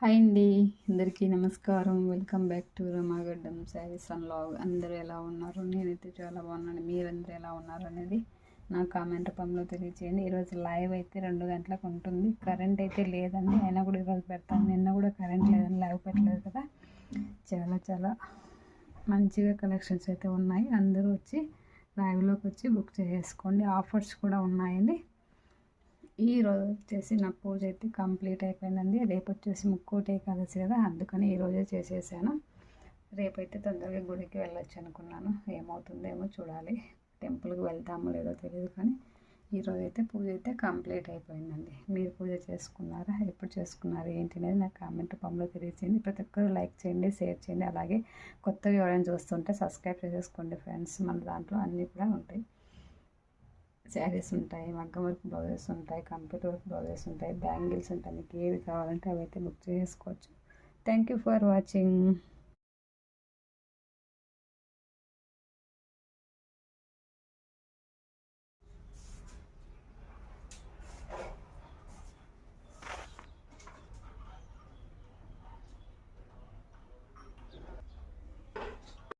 Hi అండి. అందరికీ నమస్కారం. Welcome back to Rama Gaddam saris and vlog. అందరూ ఎలా ఉన్నారు? నేనైతే చాలా బాగున్నాను. మీరందరూ ఎలా ఉన్నారు అనేది నా కామెంట్ రూపంలో తెలియచేయండి. ఈరోజు లైవ్ అయితే రెండు గంటలకు ఉంటుంది. కరెంట్ అయితే లేదండి. అయినా కూడా ఈరోజు పెడతాను. నిన్న కూడా కరెంట్ లేదని లైవ్ పెట్టలేదు కదా. చాలా చాలా మంచిగా కలెక్షన్స్ అయితే ఉన్నాయి. అందరూ వచ్చి లైవ్లోకి వచ్చి బుక్ చేసుకోండి ఆఫర్స్ కూడా ఉన్నాయండి. ఈ రోజు వచ్చేసి నా పూజ అయితే కంప్లీట్ అయిపోయిందండి. రేపు వచ్చేసి ముక్కోటి ఏకాదశి కదా అందుకని ఈరోజే చేసేసాను. రేపైతే తొందరగా గుడికి వెళ్ళొచ్చు అనుకున్నాను. ఏమవుతుందేమో చూడాలి. టెంపుల్కి వెళ్తామో లేదో తెలియదు కానీ ఈరోజు అయితే పూజ అయితే కంప్లీట్ అయిపోయిందండి. మీరు పూజ చేసుకున్నారా? ఎప్పుడు చేసుకున్నారు? ఏంటి అనేది నాకు కామెంట్ రూపంలో తెలియచేయండి. ప్రతి ఒక్కరు లైక్ చేయండి షేర్ చేయండి. అలాగే కొత్తగా ఎవరైనా చూస్తుంటే సబ్స్క్రైబ్ చేసేసుకోండి ఫ్రెండ్స్. మన దాంట్లో అన్నీ కూడా ఉంటాయి. శారీస్ ఉంటాయి మగ్గం వర్క్ బ్లౌజెస్ ఉంటాయి కంప్యూటర్ వర్క్ బ్లౌజెస్ ఉంటాయి బ్యాంగిల్స్ ఉంటాయి మీకు ఏవి కావాలంటే అవి అయితే బుక్ చేసుకోవచ్చు. Thank you for watching